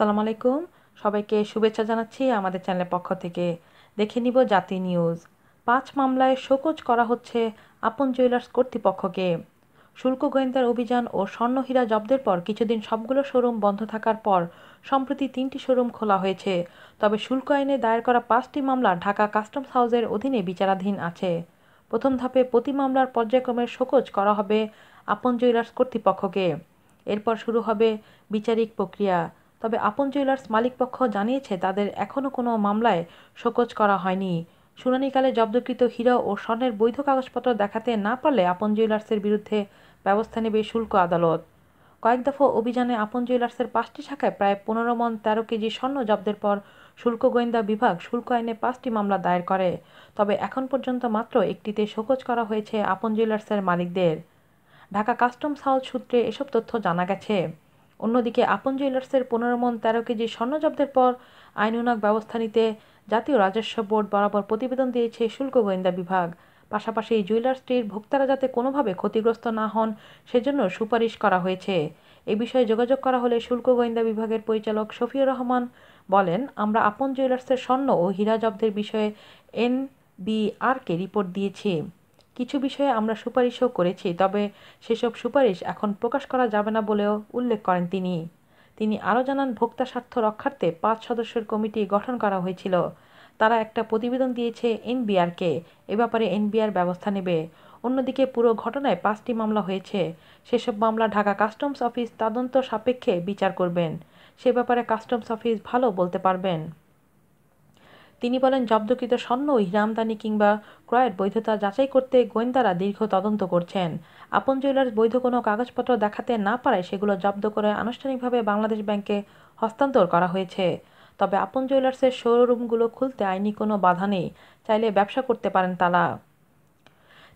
আসসালামু আলাইকুম। সবাইকে শুভেচ্ছা জানাচ্ছি আমাদের চ্যানেলের পক্ষ থেকে। দেখে নিব জাতি নিউজ। পাঁচ মামলায় শোকজ করা হচ্ছে আপন জুয়েলার্স কর্তৃপক্ষকে। শুল্ক গোয়েন্দার অভিযান ও স্বর্ণহীরা জব্দের পর কিছুদিন সবগুলো শোরুম বন্ধ থাকার পর সম্প্রতি তিনটি শোরুম খোলা হয়েছে। তবে শুল্ক আইনে দায়ের করা পাঁচটি মামলা ঢাকা কাস্টমস হাউসের অধীনে বিচারাধীন আছে। প্রথম ধাপে প্রতি মামলার পর্যায়ক্রমে শোকজ করা হবে আপন জুয়েলার্স কর্তৃপক্ষকে। এরপর শুরু হবে বিচারিক প্রক্রিয়া। তবে আপন জুয়েলার্স মালিকপক্ষ জানিয়েছে তাদের এখনও কোনো মামলায় শোকজ করা হয়নি। শুনানিকালে জব্দকৃত হীরা ও স্বর্ণের বৈধ কাগজপত্র দেখাতে না পারলে আপন জুয়েলার্সের বিরুদ্ধে ব্যবস্থা নেবে শুল্ক আদালত। কয়েক দফা অভিযানে আপন জুয়েলার্সের পাঁচটি শাখায় প্রায় পনেরো মন তেরো কেজি স্বর্ণ জব্দের পর শুল্ক গোয়েন্দা বিভাগ শুল্ক আইনে পাঁচটি মামলা দায়ের করে। তবে এখন পর্যন্ত মাত্র একটিতে শোকজ করা হয়েছে আপন জুয়েলার্সের মালিকদের। ঢাকা কাস্টমস হাউস সূত্রে এসব তথ্য জানা গেছে। অন্যদিকে আপন জুয়েলার্সের পনেরো মন তেরো কেজি স্বর্ণ জব্দের পর আইনুনক ব্যবস্থা নিতে জাতীয় রাজস্ব বোর্ড বরাবর প্রতিবেদন দিয়েছে শুল্ক গোয়েন্দা বিভাগ। পাশাপাশি জুয়েলার্সটির ভোক্তারা যাতে কোনোভাবে ক্ষতিগ্রস্ত না হন, সেজন্য সুপারিশ করা হয়েছে। এ বিষয়ে যোগাযোগ করা হলে শুল্ক গোয়েন্দা বিভাগের পরিচালক শফিউর রহমান বলেন, আমরা আপন জুয়েলার্সের স্বর্ণ ও হীরা জব্দের বিষয়ে এনবিআরকে রিপোর্ট দিয়েছি। কিছু বিষয়ে আমরা সুপারিশও করেছি, তবে সেসব সুপারিশ এখন প্রকাশ করা যাবে না বলেও উল্লেখ করেন তিনি। তিনি আরও জানান, ভোক্তা স্বার্থ রক্ষার্থে পাঁচ সদস্যের কমিটি গঠন করা হয়েছিল। তারা একটা প্রতিবেদন দিয়েছে এনবিআরকে, এ ব্যাপারে এনবিআর ব্যবস্থা নেবে। অন্যদিকে পুরো ঘটনায় পাঁচটি মামলা হয়েছে। সেসব মামলা ঢাকা কাস্টমস অফিস তদন্ত সাপেক্ষে বিচার করবেন। সে ব্যাপারে কাস্টমস অফিস ভালো বলতে পারবেন। তিনি বলেন, জব্দকৃত স্বর্ণ হীরামদানি কিংবা ক্রয়ের বৈধতা যাচাই করতে গোয়েন্দারা দীর্ঘ তদন্ত করছেন। আপন জুয়েলার্স বৈধ কোনো কাগজপত্র দেখাতে না পারায় সেগুলো জব্দ করে আনুষ্ঠানিকভাবে বাংলাদেশ ব্যাংকে হস্তান্তর করা হয়েছে। তবে আপন জুয়েলার্সের শোরুমগুলো খুলতে আইনি কোনো বাধা নেই, চাইলে ব্যবসা করতে পারেন তারা।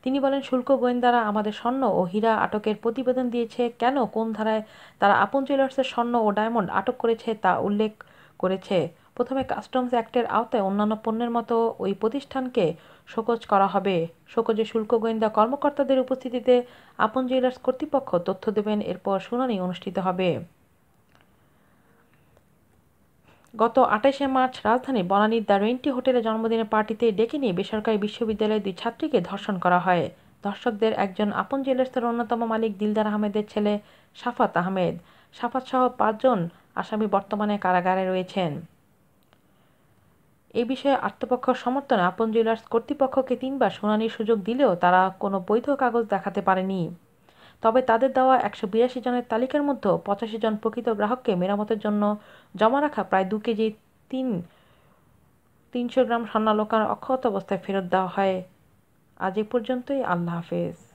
তিনি বলেন, শুল্ক গোয়েন্দারা আমাদের স্বর্ণ ও হীরা আটকের প্রতিবেদন দিয়েছে। কেন, কোন ধারায় তারা আপন জুয়েলার্সের স্বর্ণ ও ডায়মন্ড আটক করেছে তা উল্লেখ করেছে। প্রথমে কাস্টমস অ্যাক্টের আওতায় অন্যান্য পণ্যের মতো ওই প্রতিষ্ঠানকে শোকজ করা হবে। শোকজে শুল্ক গোয়েন্দা কর্মকর্তাদের উপস্থিতিতে আপন জুয়েলার্স কর্তৃপক্ষ তথ্য দেবেন, এরপর শুনানি অনুষ্ঠিত হবে। গত আঠাশে মার্চ রাজধানীর বনানীর দ্য রেন্টি হোটেলে জন্মদিনের পার্টিতে ডেকে নিয়ে বেসরকারি বিশ্ববিদ্যালয়ের দুই ছাত্রীকে ধর্ষণ করা হয়। ধর্ষকদের একজন আপন জুয়েলার্সের অন্যতম মালিক দিলদার আহমেদের ছেলে সাফাত আহমেদ। সাফাত সহ পাঁচজন আসামি বর্তমানে কারাগারে রয়েছেন। এ বিষয়ে আত্মপক্ষ সমর্থনে আপন জুয়েলার্স কর্তৃপক্ষকে তিনবার শুনানির সুযোগ দিলেও তারা কোনো বৈধ কাগজ দেখাতে পারেনি। তবে তাদের দেওয়া একশো বিরাশি জনের তালিকার মধ্যে পঁচাশি জন প্রকৃত গ্রাহককে মেরামতের জন্য জমা রাখা প্রায় দু কেজি তিন, তিনশো গ্রাম স্বর্ণালোকার অক্ষত অবস্থায় ফেরত দেওয়া হয়। আজ এ পর্যন্তই, আল্লাহ হাফেজ।